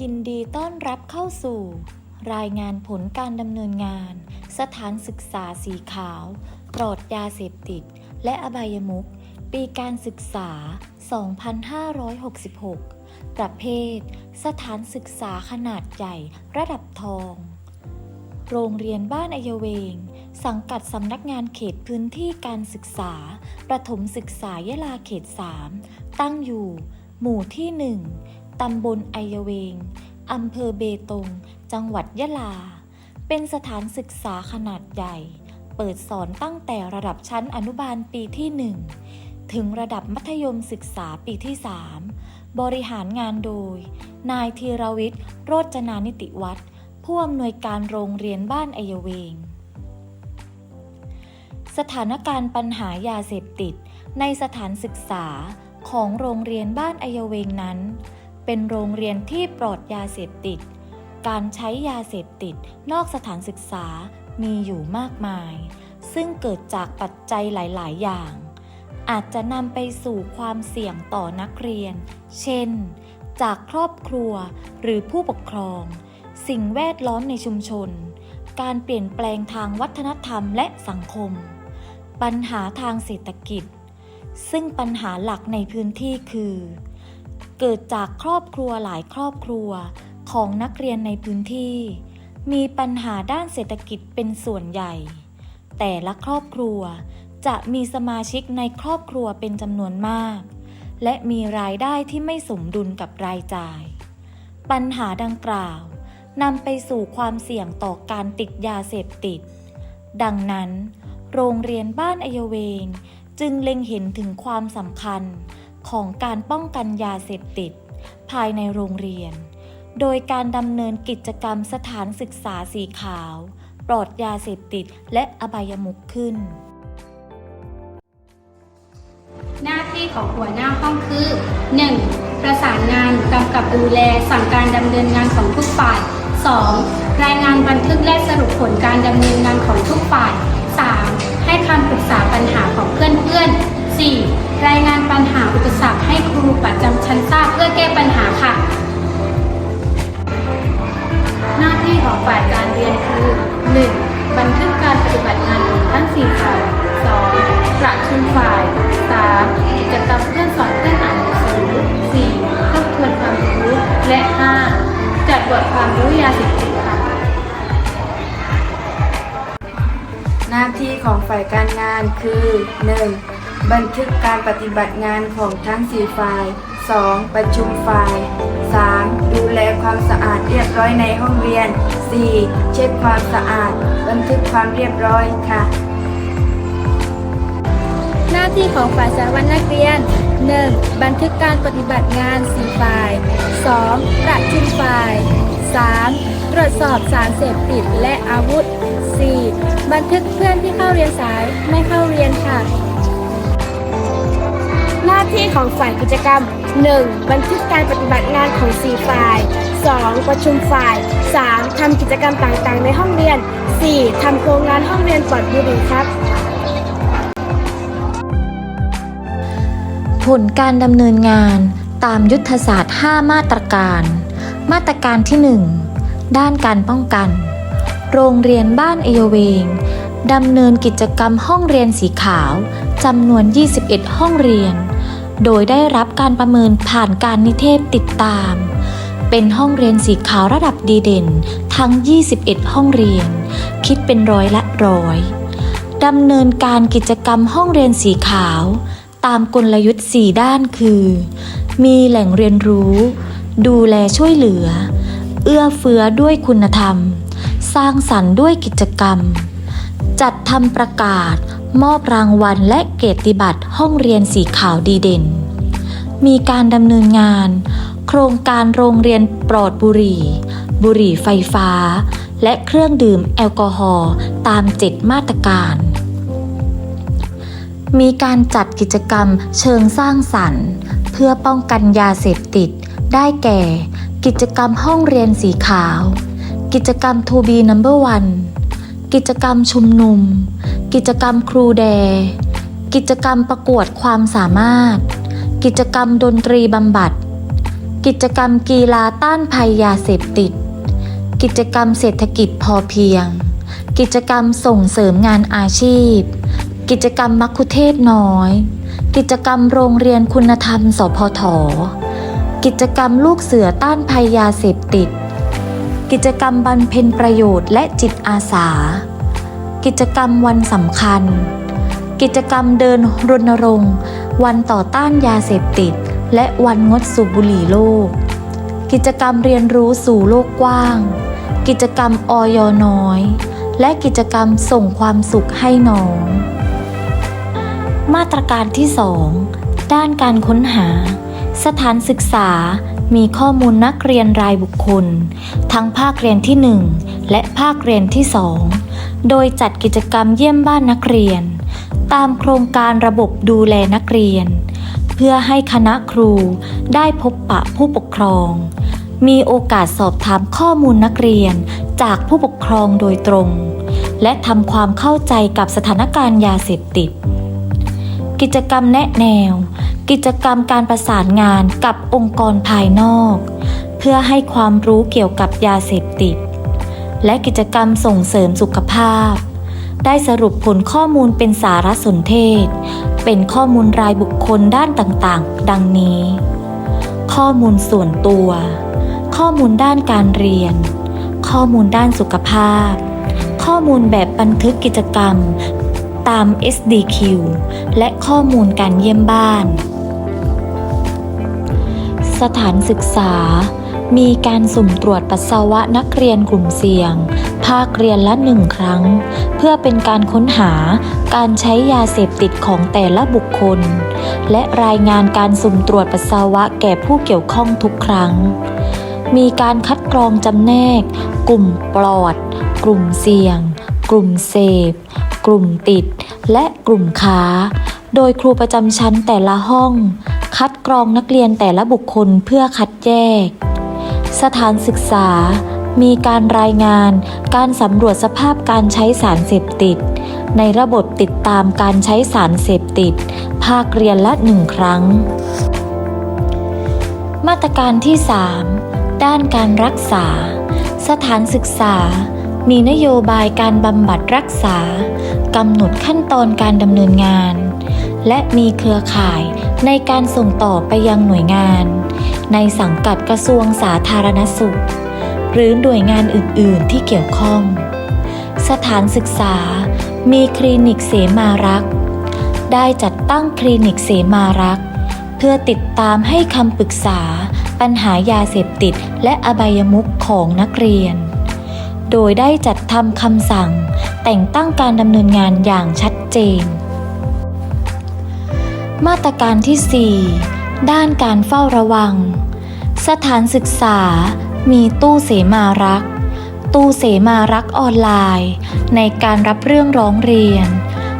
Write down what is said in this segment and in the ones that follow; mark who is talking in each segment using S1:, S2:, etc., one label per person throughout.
S1: ยินดีต้อนรับเข้าสู่ รายงานผลการดำเนินงาน สถานศึกษาสีขาว ปลอดยาเสพติด และอบายมุขปีการศึกษา 2566 ประเภท สถานศึกษาขนาดใหญ่ระดับทอง โรงเรียนบ้านอายเวง สังกัดสำนักงานเขตพื้นที่การศึกษา ประถมศึกษายะลาเขต 3 ตั้งอยู่ หมู่ที่ 1 ตำบลไอยเวง อำเภอเบตง จังหวัดยะลา เป็นสถานศึกษาขนาดใหญ่ เปิดสอนตั้งแต่ระดับชั้นอนุบาลปีที่ 1 ถึงระดับมัธยมศึกษาปีที่ 3 บริหารงานโดย นายธีรวิทย์ โรจนานิติวัฒน์ผู้อำนวยการโรงเรียนบ้านไอยเวง สถานการณ์ปัญหายาเสพติดในสถานศึกษาของโรงเรียนบ้านไอยเวงนั้น เป็นโรงเรียนที่ปลอดยาเสพติด การใช้ยาเสพติดนอกสถานศึกษามีอยู่มากมาย ซึ่งเกิดจากปัจจัยหลาย ๆ อย่าง อาจจะนำไปสู่ความเสี่ยงต่อนักเรียน เช่น จากครอบครัวหรือผู้ปกครอง สิ่งแวดล้อมในชุมชน การเปลี่ยนแปลงทางวัฒนธรรมและสังคม ปัญหาทางเศรษฐกิจ ซึ่งปัญหาหลักในพื้นที่คือ เกิดจากครอบครัวหลายครอบครัวของนักเรียนในพื้นที่ มีปัญหาด้านเศรษฐกิจเป็นส่วนใหญ่ แต่ละครอบครัวจะมีสมาชิกในครอบครัวเป็นจำนวนมาก และมีรายได้ที่ไม่สมดุลกับรายจ่าย ปัญหาดังกล่าวนำไปสู่ความเสี่ยงต่อการติดยาเสพติด ดังนั้น โรงเรียนบ้านอายเวง จึงเล็งเห็นถึงความสำคัญ ของการป้องกันยาเสพติด ภายในโรงเรียน โดยการดำเนินกิจกรรมสถานศึกษาสีขาว ปลอดยาเสพติดและอบายมุขขึ้น
S2: หน้าที่ของหัวหน้าห้องคือ 1. ประสานงานกำกับดูแลสั่งการดำเนินงานของทุกฝ่าย 2. รายงานบันทึกและสรุปผลการดำเนินงานของทุกฝ่าย 3. ให้คำปรึกษาปัญหาของเพื่อนๆ 4. รายงานปัญหาอุปสรรคให้ครูประจำชั้นทราบเพื่อแก้ปัญหาค่ะ หน้าที่ของฝ่ายการเรียนคือ 1. บันทึกการปฏิบัติงานของทั้ง4ฝ่าย 2. ประชุมฝ่าย 3. กิจกรรมเพื่อนสอนเพื่อนอ่านหนังสือ 4. ทบทวนความรู้ และ 5. จัดบทความรู้ยาเสพติดค่ะ
S3: หน้าที่ของฝ่ายการงานคือ 1. บันทึกการปฏิบัติงานของทั้ง 4 ฝ่าย 2. ประชุมฝ่าย 3. ดูแลความสะอาดเรียบร้อยในห้องเรียน 4. เช็คความสะอาด บันทึกความเรียบร้อยค่ะ
S4: หน้าที่ของฝ่ายสารวัตรนักเรียน 1. บันทึกการปฏิบัติงาน 4 ฝ่าย 2. ประชุมฝ่าย 3. ตรวจสอบสารเสพติดและอาวุธ 4. บันทึกเพื่อนที่เข้าเรียนสายไม่เข้าเรียนค่ะาที่ของฝ่ายกิจกรรม 1. บันทึกการปฏิบัติงานของ 4 ฝ่าย 2. ประชุมฝ่าย 3. ทำกิจกรรมต่างๆ ในห้องเรียน 4. ทำโครงงานห้องเรียนปลอดบุหรี่ครับ
S1: ผลการดำเนินงานตามยุทธศาสตร์ 5 มาตรการ มาตรการที่ 1 ด้านการป้องกัน โรงเรียนบ้านเอโยเวงดำเนินกิจกรรมห้องเรียนสีขาวจำนวน 21 ห้องเรียน โดยได้รับการประเมินผ่านการนิเทศติดตาม เป็นห้องเรียนสีขาวระดับดีเด่น ทั้ง 21 ห้องเรียน คิดเป็นร้อยละร้อยดำเนินการกิจกรรมห้องเรียนสีขาว ตามกลยุทธ์ 4 ด้านคือ มีแหล่งเรียนรู้ ดูแลช่วยเหลือ เอื้อเฟื้อด้วยคุณธรรม สร้างสรรค์ด้วยกิจกรรม จัดทำประกาศ มอบรางวัลและเกียรติบัตรห้องเรียนสีขาวดีเด่น มีการดำเนินงาน โครงการโรงเรียนปลอดบุหรี่ บุหรี่ไฟฟ้า และเครื่องดื่มแอลกอฮอล์ตาม7มาตรการ มีการจัดกิจกรรมเชิงสร้างสรรค์ เพื่อป้องกันยาเสพติด ได้แก่ กิจกรรมห้องเรียนสีขาว กิจกรรม To be number one กิจกรรมชุมนุม กิจกรรมครูแด กิจกรรมประกวดความสามารถ กิจกรรมดนตรีบำบัด กิจกรรมกีฬาต้านภัยยาเสพติด กิจกรรมเศรษฐกิจพอเพียง กิจกรรมส่งเสริมงานอาชีพ กิจกรรมมัคคุเทศน้อย กิจกรรมโรงเรียนคุณธรรม สพท กิจกรรมลูกเสือต้านภัยยาเสพติด กิจกรรมบำเพ็ญประโยชน์และจิตอาสา กิจกรรมวันสำคัญ กิจกรรมเดินรณรงค์ วันต่อต้านยาเสพติด และวันงดสูบบุหรี่โลก กิจกรรมเรียนรู้สู่โลกกว้าง กิจกรรมออยน้อย และกิจกรรมส่งความสุขให้น้อง มาตรการที่ 2 ด้านการค้นหา สถานศึกษา มีข้อมูลนักเรียนรายบุคคล ทั้งภาคเรียนที่ 1 และภาคเรียนที่ 2 โดยจัดกิจกรรมเยี่ยมบ้านนักเรียน ตามโครงการระบบดูแลนักเรียน เพื่อให้คณะครูได้พบปะผู้ปกครอง มีโอกาสสอบถามข้อมูลนักเรียนจากผู้ปกครองโดยตรง และทำความเข้าใจกับสถานการณ์ยาเสพติด กิจกรรมแนะแนว กิจกรรมการประสานงานกับองค์กรภายนอก เพื่อให้ความรู้เกี่ยวกับยาเสพติด และกิจกรรมส่งเสริมสุขภาพ ได้สรุปผลข้อมูลเป็นสารสนเทศ เป็นข้อมูลรายบุคคลด้านต่างๆ ดังนี้ ข้อมูลส่วนตัว ข้อมูลด้านการเรียน ข้อมูลด้านสุขภาพข้อมูลแบบบันทึกกิจกรรม ตาม SDQ และข้อมูลการเยี่ยมบ้าน สถานศึกษา มีการสุ่มตรวจปัสสาวะนักเรียนกลุ่มเสี่ยง ภาคเรียนละหนึ่งครั้ง เพื่อเป็นการค้นหาการใช้ยาเสพติดของแต่ละบุคคล และรายงานการสุ่มตรวจปัสสาวะแก่ผู้เกี่ยวข้องทุกครั้ง มีการคัดกรองจำแนก กลุ่มปลอด กลุ่มเสี่ยง กลุ่มเสพ กลุ่มติด และกลุ่มค้า โดยครูประจำชั้นแต่ละห้อง คัดกรองนักเรียนแต่ละบุคคลเพื่อคัดแยก สถานศึกษา มีการรายงานการสำรวจสภาพการใช้สารเสพติด ในระบบติดตามการใช้สารเสพติด ภาคเรียนละหนึ่งครั้ง มาตรการที่ 3 ด้านการรักษา สถานศึกษา มีนโยบายการบำบัดรักษากำหนดขั้นตอนการดำเนินงาน และมีเครือข่ายในการส่งต่อไปยังหน่วยงาน ในสังกัดกระทรวงสาธารณสุข หรือหน่วยงานอื่น ๆ ที่เกี่ยวข้อง สถานศึกษา มีคลินิกเสมารักษ์ได้จัดตั้งคลินิกเสมารักษ์เพื่อติดตามให้คำปรึกษาปัญหายาเสพติดและอบายมุขของนักเรียน โดยได้จัดทำคำสั่ง แต่งตั้งการดำเนินงานอย่างชัดเจน มาตรการที่ 4 ด้านการเฝ้าระวัง สถานศึกษา มีตู้เสมารัก ตู้เสมารักออนไลน์ ในการรับเรื่องร้องเรียน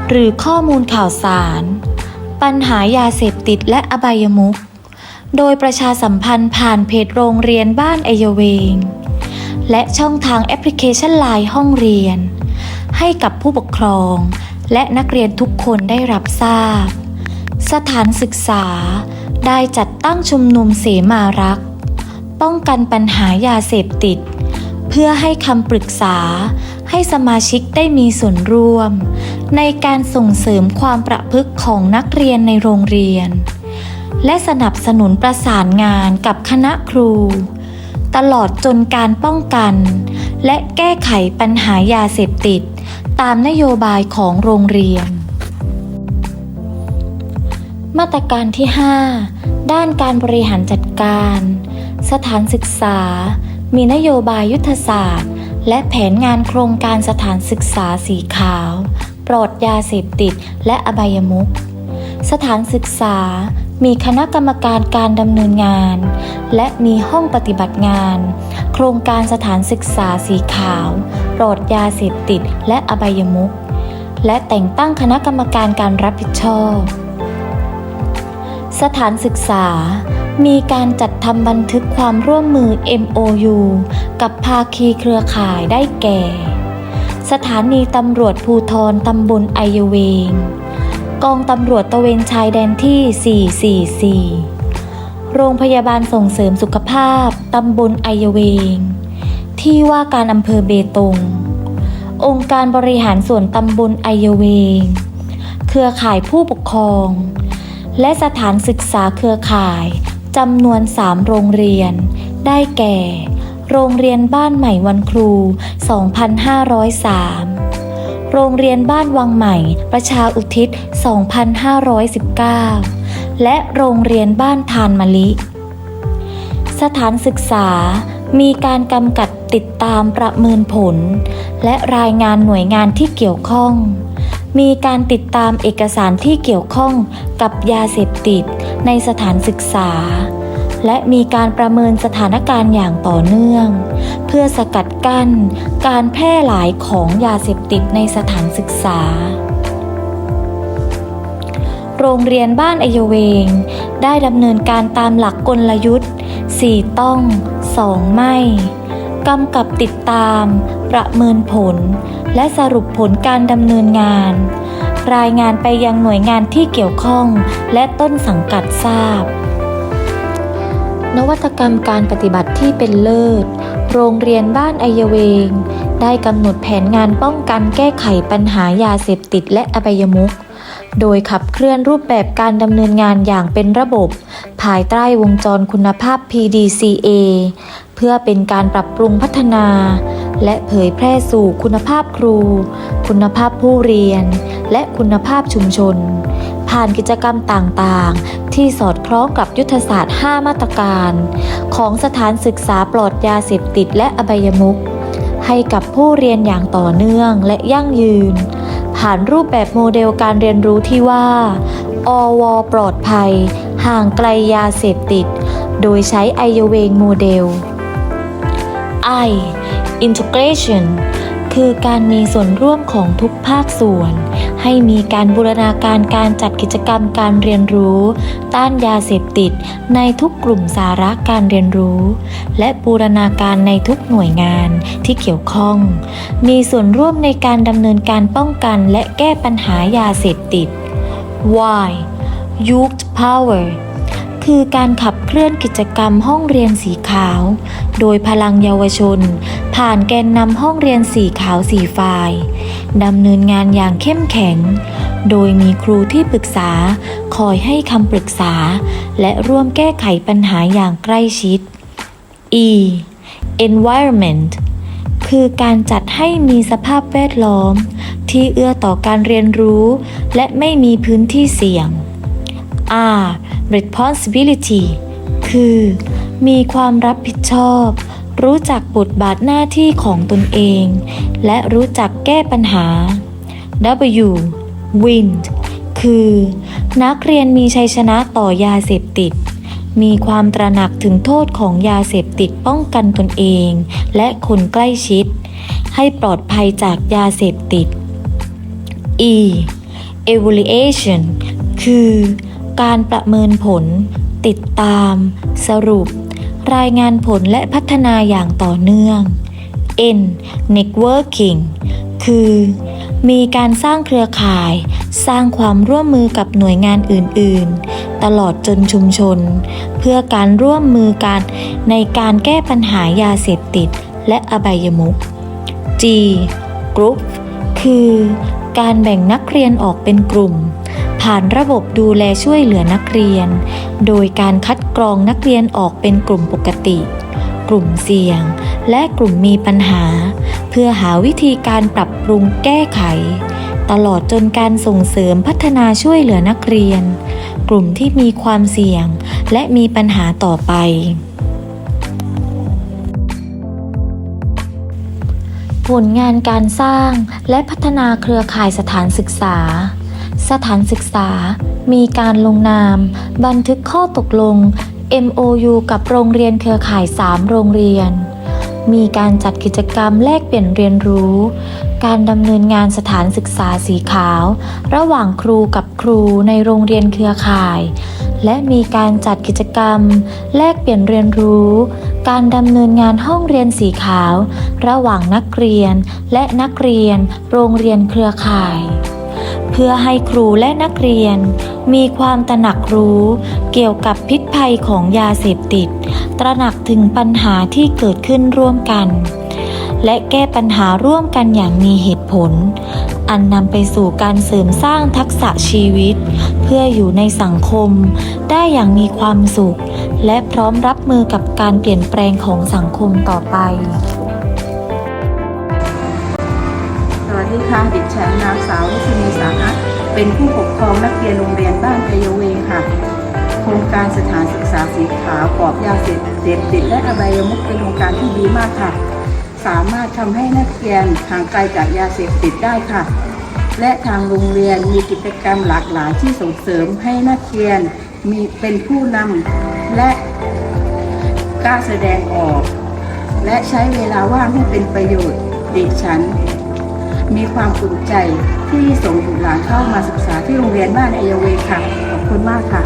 S1: หรือข้อมูลข่าวสาร ปัญหายาเสพติดและอบายมุขโดยประชาสัมพันธ์ผ่านเพจโรงเรียนบ้านไอเยเวง และช่องทางแอปพลิเคชันไลน์ห้องเรียน ให้กับผู้ปกครอง และนักเรียนทุกคนได้รับทราบ สถานศึกษา ได้จัดตั้งชุมนุมเสมารัก ป้องกันปัญหายาเสพติด เพื่อให้คำปรึกษา ให้สมาชิกได้มีส่วนร่วม ในการส่งเสริมความประพฤติของนักเรียนในโรงเรียน และสนับสนุนประสานงานกับคณะครู ตลอดจนการป้องกัน และแก้ไขปัญหายาเสพติด ตามนโยบายของโรงเรียน มาตรการที่ 5 ด้านการบริหารจัดการ สถานศึกษา มีนโยบายยุทธศาสตร์ และแผนงานโครงการสถานศึกษาสีขาว ปลอดยาเสพติด และอบายมุขสถานศึกษา มีคณะกรรมการการดำเนินงาน และมีห้องปฏิบัติงาน โครงการสถานศึกษาสีขาว ปลอดยาเสพติดและอบายมุขและแต่งตั้งคณะกรรมการการรับผิดชอบ สถานศึกษา มีการจัดทำบันทึกความร่วมมือ MOU กับภาคีเครือข่ายได้แก่ สถานีตำรวจภูทรตำบลไอเยเวง กองตำรวจตะเวนชายแดนที่ 444 โรงพยาบาลส่งเสริมสุขภาพ ตำบลไอยเวง ที่ว่าการอำเภอเบตง องค์การบริหารส่วนตำบลไอยเวง เครือข่ายผู้ปกครอง และสถานศึกษาเครือข่ายจำนวน 3 โรงเรียน ได้แก่ โรงเรียนบ้านใหม่วันครู 2503 โรงเรียนบ้านวังใหม่ ประชาอุทิศ 2519 และโรงเรียนบ้านทานมะลิ สถานศึกษามีการกำกับติดตามประเมินผล และรายงานหน่วยงานที่เกี่ยวข้อง มีการติดตามเอกสารที่เกี่ยวข้องกับยาเสพติดในสถานศึกษา และมีการประเมินสถานการณ์อย่างต่อเนื่อง พื่อสกัดกั้น การแพร่หลายของยาเสพติดในสถานศึกษา โรงเรียนบ้านอยวเวง ได้ดำเนินการตามหลักกลยุทธ์ 4 ต้อง 2 ไม่กำกับติดตาม ประเมินผล และสรุปผลการดำเนินงาน รายงานไปยังหน่วยงานที่เกี่ยวข้อง และต้นสังกัดทราบ นวัตกรรมการปฏิบัติที่เป็นเลิศ โรงเรียนบ้านไอยเวง ได้กำหนดแผนงานป้องกันแก้ไขปัญหายาเสพติดและอบายมุขโดยขับเคลื่อนรูปแบบการดำเนินงานอย่างเป็นระบบ ภายใต้วงจรคุณภาพ PDCA เพื่อเป็นการปรับปรุงพัฒนา และเผยแพร่สู่คุณภาพครู คุณภาพผู้เรียน และคุณภาพชุมชน ผ่านกิจกรรมต่างๆ ที่สอดคล้องกับยุทธศาสตร์ 5 มาตรการ ของสถานศึกษาปลอดยาเสพติดและอบายมุขให้กับผู้เรียนอย่างต่อเนื่องและยั่งยืน ผ่านรูปแบบโมเดลการเรียนรู้ที่ว่า อว ปลอดภัย ห่างไกลยาเสพติด โดยใช้ไอเยเวงโมเดล I integration คือการมีส่วนร่วมของทุกภาคส่วน ให้มีการบูรณาการการจัดกิจกรรมการเรียนรู้ ต้านยาเสพติด ในทุกกลุ่มสาระการเรียนรู้ และบูรณาการในทุกหน่วยงานที่เกี่ยวข้อง มีส่วนร่วมในการดำเนินการป้องกันและแก้ปัญหายาเสพติด Why Youth Power คือการขับเคลื่อนกิจกรรมห้องเรียนสีขาว โดยพลังเยาวชน ผ่านแกนนำห้องเรียนสีขาวสีฝ่ายดำเนินงานอย่างเข้มแข็ง โดยมีครูที่ปรึกษา คอยให้คำปรึกษา และร่วมแก้ไขปัญหาอย่างใกล้ชิด E environment คือการจัดให้มีสภาพแวดล้อม ที่เอื้อต่อการเรียนรู้ และไม่มีพื้นที่เสี่ยง R responsibility คือ มีความรับผิดชอบ รู้จักบทบาทหน้าที่ของตนเอง และรู้จักแก้ปัญหา W win คือ นักเรียนมีชัยชนะต่อยาเสพติด มีความตระหนักถึงโทษของยาเสพติดป้องกันตนเอง และคนใกล้ชิด ให้ปลอดภัยจากยาเสพติด E evaluation คือ การประเมินผล ติดตาม สรุป รายงานผลและพัฒนาอย่างต่อเนื่อง N networking คือ มีการสร้างเครือข่าย สร้างความร่วมมือกับหน่วยงานอื่น ๆ ตลอดจนชุมชน เพื่อการร่วมมือกันในการแก้ปัญหายาเสพติด และอบายมุข G Group คือ การแบ่งนักเรียนออกเป็นกลุ่ม ผ่านระบบดูแลช่วยเหลือนักเรียน โดยการคัดกรองนักเรียนออกเป็นกลุ่มปกติ กลุ่มเสี่ยง และกลุ่มมีปัญหา เพื่อหาวิธีการปรับปรุงแก้ไข ตลอดจนการส่งเสริมพัฒนาช่วยเหลือนักเรียน กลุ่มที่มีความเสี่ยง และมีปัญหาต่อไปผลงานการสร้างและพัฒนาเครือข่ายสถานศึกษา สถานศึกษา มีการลงนาม บันทึกข้อตกลง MOU กับโรงเรียนเครือข่าย 3 โรงเรียน มีการจัดกิจกรรมแลกเปลี่ยนเรียนรู้ การดำเนินงานสถานศึกษาสีขาว ระหว่างครูกับครูในโรงเรียนเครือข่าย และมีการจัดกิจกรรม แลกเปลี่ยนเรียนรู้ การดำเนินงานห้องเรียนสีขาว ระหว่างนักเรียนและนักเรียน โรงเรียนเครือข่าย เพื่อให้ครูและนักเรียน มีความตระหนักรู้เกี่ยวกับพิษภัยของยาเสพติด ตระหนักถึงปัญหาที่เกิดขึ้นร่วมกัน และแก้ปัญหาร่วมกันอย่างมีเหตุผล อันนำไปสู่การเสริมสร้างทักษะชีวิต เพื่ออยู่ในสังคม ได้อย่างมีความสุข และพร้อมรับมือกับการเปลี่ยนแปลงของสังคมต่อไปี
S5: ค่ะเด็กชายนางสาวรุชนีสาหัสเป็นผู้ปกครองนักเรียนโรงเรียนบ้านพะเยาเวงค่ะ โครงการสถานศึกษาสีขาวปลอบยาเสพติดและอบายมุขเป็นโครงการที่ดีมากค่ะ สามารถทำให้นักเรียนห่างไกลจากยาเสพติดได้ค่ะ และทางโรงเรียนมีกิจกรรมหลากหลายที่ส่งเสริมให้นักเรียนมีเป็นผู้นำและกล้าแสดงออก และใช้เวลาว่างให้เป็นประโยชน์เด็กฉัน มีความภูมิใจที่ส่งบุตรหลานเข้ามาศึกษาที่โรงเรียนบ้านเอเยเวค่ะ ขอบคุณมากค่ะ